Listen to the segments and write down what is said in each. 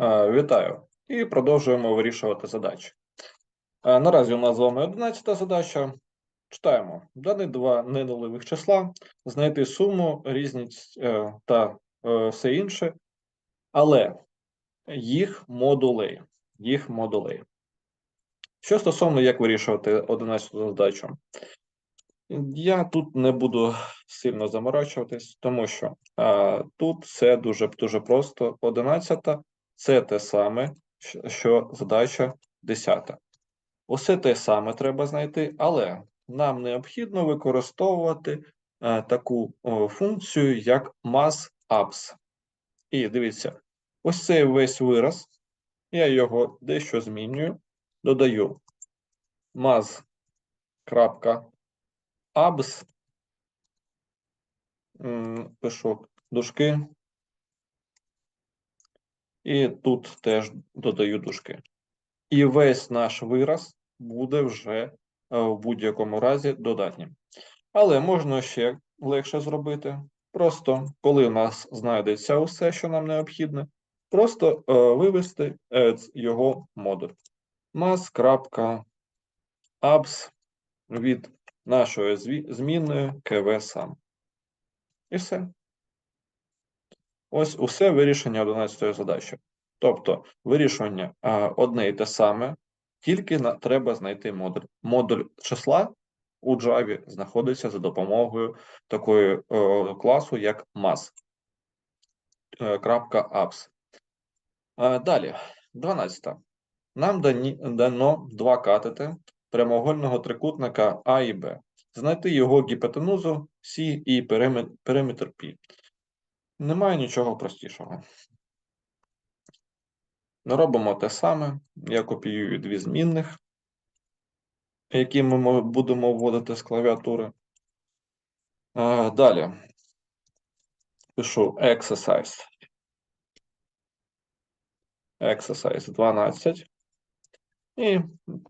Е, Вітаю! І продовжуємо вирішувати задачі. Е, Наразі у нас з вами 11 задача. Читаємо. Дане два ненулевих числа, знайти суму, різність е, та все інше, але їх модулей. Їх модулей. Що стосовно як вирішувати 11 задачу, я тут не буду сильно заморачуватись, тому що а, тут все дуже дуже просто. 11 це те саме, що задача 10. Усе те саме треба знайти, але нам необхідно використовувати е, таку функцію, як mass_ups. І дивіться, ось цей весь вираз, я його дещо змінюю, додаю mass.abs, пишу дужки, і тут теж додаю дужки. І весь наш вираз буде вже е, в будь-якому разі додатнім. Але можна ще легше зробити. Просто коли у нас знайдеться усе, що нам необхідне, просто е, вивести е, його модуль. mass.abs від нашої змінної kv сам. І все. Ось усе вирішення 11 задачі. Тобто вирішення а, одне і те саме, тільки на, треба знайти модуль. Модуль числа у Java знаходиться за допомогою такої е, класу, як mass. е. Е, Далі, 12. Нам дано два катети прямоугольного трикутника А і Б. Знайти його гіпотенузу С і периметр, периметр Пі. Немає нічого простішого. Робимо те саме. Я копіюю дві змінних, які ми будемо вводити з клавіатури. Далі пишу exercise. Exercise 12. І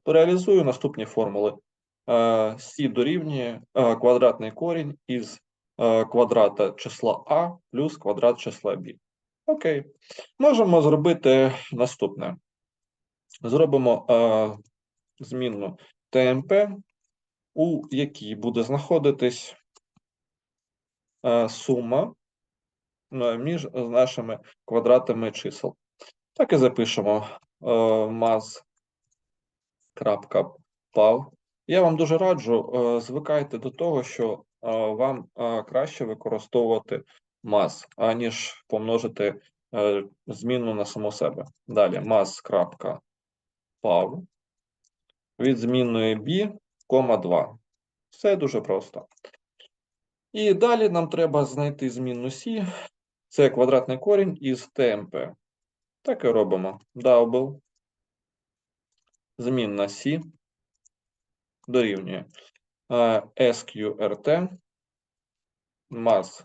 реалізую наступні формули. Сі дорівнює квадратний корінь із квадрата числа А плюс квадрат числа Б. Окей. Можемо зробити наступне. Зробимо е, змінну ТМП, у якій буде знаходитись е, сума е, між нашими квадратами чисел. Так і запишемо е, maz.pav. Я вам дуже раджу, е, звикайте до того, що е, вам краще використовувати maz, аніж помножити е, змінну на саму себе. Далі maz.pav від змінної b, кома 2. Все дуже просто. І далі нам треба знайти змінну c. Це квадратний корінь із TMP. Так і робимо. Double. Змінна C дорівнює SQRT mass.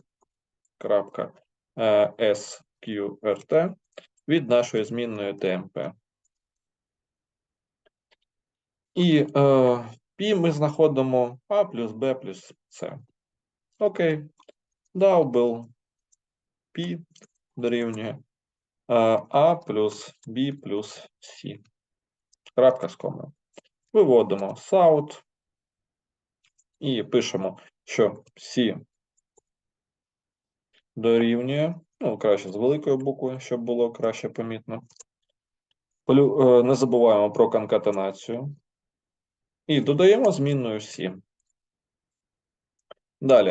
крапка, е, SQRT від нашої змінної TMP. І е, P ми знаходимо A плюс B плюс C. Окей. Double P дорівнює е, А плюс B плюс C. Крапка з комою. Виводимо south і пишемо, що C дорівнює, ну, краще з великою буквою, щоб було краще помітно. Е, Не забуваємо про конкатенацію. І додаємо змінною C. Далі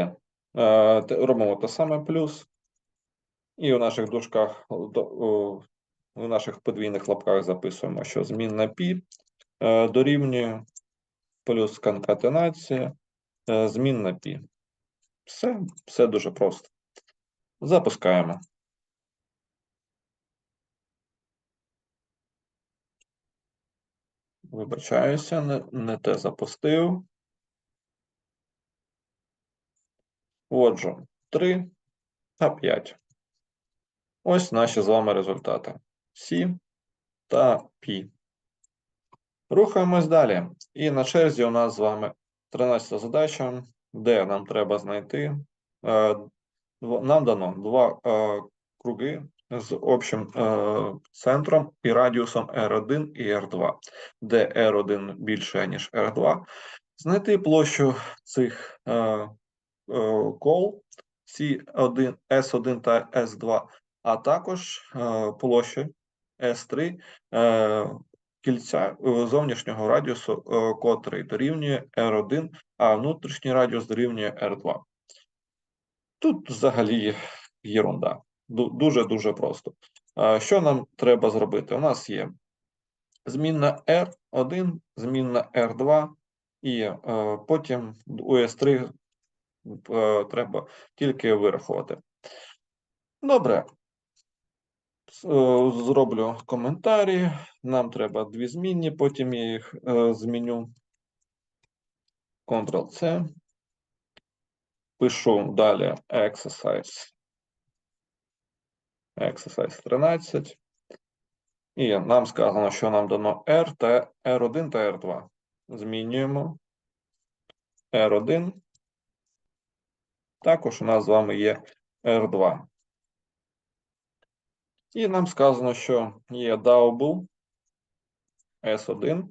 е, робимо те саме плюс. І у наших дужках, в наших подвійних лапках записуємо, що змінна π е, дорівнює плюс конкатенація, е, змінна π. Все, все дуже просто. Запускаємо. Вибачаюся, не, не те запустив. Вводжу 3 та 5. Ось наші з вами результати. Сі та Пі. Рухаємось далі. І на черзі у нас з вами 13 задача, де нам треба знайти. е, Нам дано два е, круги з общим е, центром і радіусом R1 і R2, де R1 більше, ніж R2. Знайти площу цих кол C1, S1 та S2, а також площі S3 е, кільця е, зовнішнього радіусу, е, котрий дорівнює R1, а внутрішній радіус дорівнює R2. Тут взагалі єрунда. Дуже-дуже просто. Що нам треба зробити? У нас є змінна R1, змінна R2, і е, потім у S3 е, треба тільки вирахувати. Добре. Е, зроблю коментарі. Нам треба дві змінні, потім я їх е, зміню. Ctrl-C. Пишу далі exercise. Exercise 13. І нам сказано, що нам дано R та R1 та R2. Змінюємо R1. Також у нас з вами є R2. І нам сказано, що є double S1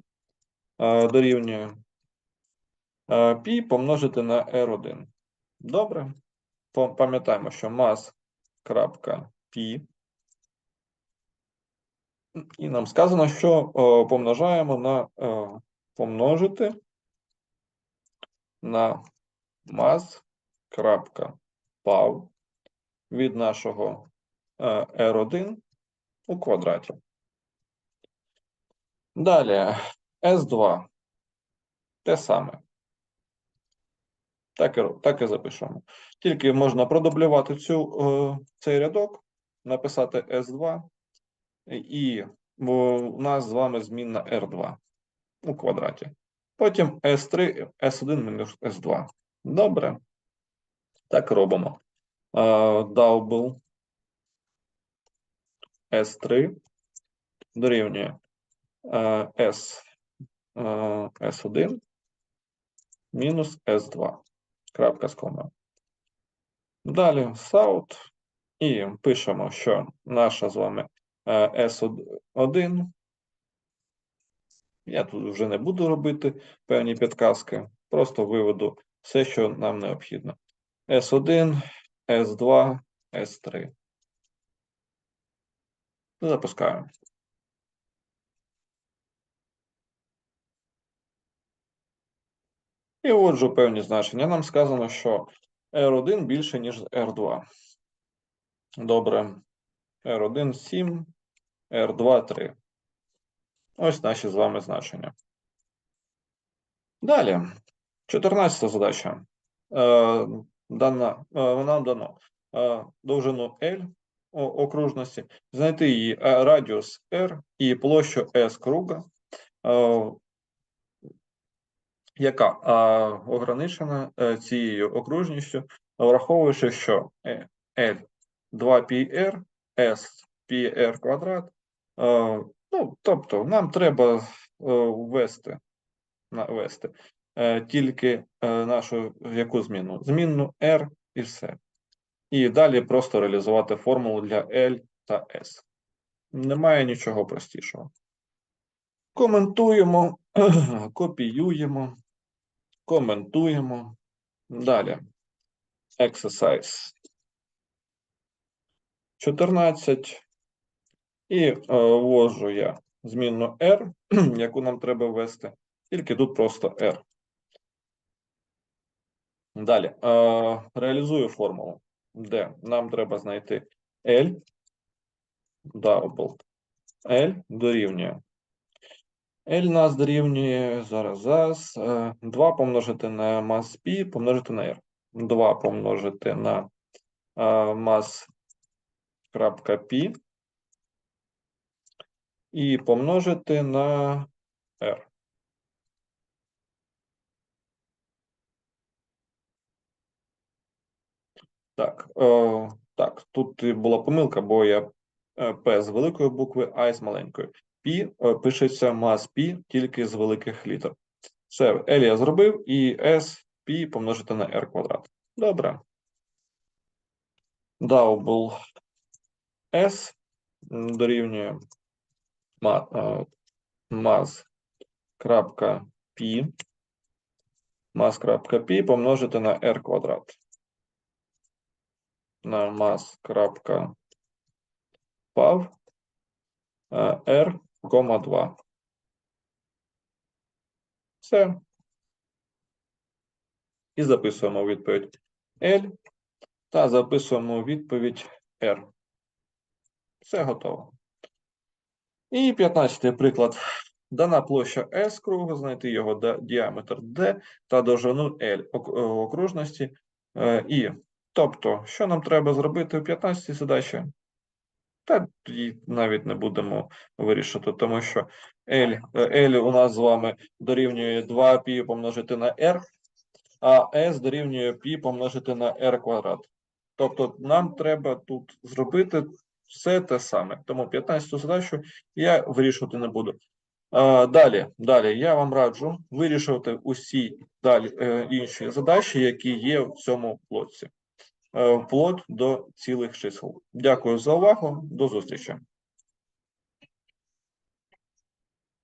дорівнює π помножити на R1. Добре. Пам'ятаємо, що mass.p. І нам сказано, що помножаємо на помножити на mass.pav від нашого R1 у квадраті. Далі S2 те саме. Так і так і запишемо. Тільки можна продублювати цю, е, цей рядок, написати S2, і у нас з вами змінна R2 у квадраті. Потім S3, S1 мінус S2. Добре. Так робимо. Double S3 дорівнює S, S1 мінус S2 крапка з комою. Далі South і пишемо, що наша з вами S1. Я тут вже не буду робити певні підказки, просто виведу все, що нам необхідно. S1, S2, S3. Запускаємо. І отже, певні значення. Нам сказано, що R1 більше, ніж R2. Добре. R1 7, R2 3. Ось наші з вами значення. Далі. 14 задача. Е, дана, е, Нам дано е, довжину L окружності, знайти її радіус R і площу S круга яка ограничена е, цією окружністю, враховуючи, що L 2πr, S πr квадрат. Е, ну, тобто, нам треба е, ввести ввести тільки нашу яку зміну? Змінну R і все. І далі просто реалізувати формулу для L та S. Немає нічого простішого. Коментуємо, копіюємо коментуємо. Далі. Exercise 14. І е, ввожу я змінну R, яку нам треба ввести, тільки тут просто R. Далі. Е, реалізую формулу, де нам треба знайти L, double L дорівнює L нас дорівнює зараз зараз 2 е, помножити на мас π помножити на R. 2 помножити на mass.p і помножити на R. Так, о, так, тут була помилка, бо я е, P з великої букви, А з маленької. Пі е, пишеться мас Пі тільки з великих літер. Все, L я зробив і S Пі помножити на R квадрат. Добре. Double S дорівнює ма, е, mas.p mas.p помножити на r квадрат. На mas.pav е, r, кома 2. Все. І записуємо відповідь L та записуємо відповідь R. Все готово. І 15 приклад. Дана площа S кругу, знайти його діаметр D та довжину L е, окружності е, І. Тобто, що нам треба зробити у 15-й задачі? Та тоді навіть не будемо вирішити, тому що L, L у нас з вами дорівнює 2π помножити на R, а S дорівнює π помножити на R квадрат. Тобто нам треба тут зробити все те саме. Тому 15 задачу я вирішувати не буду. Далі, далі я вам раджу вирішувати усі далі е, інші задачі, які є в цьому блоці, вплоть до цілих чисел. Дякую за увагу. До зустрічі.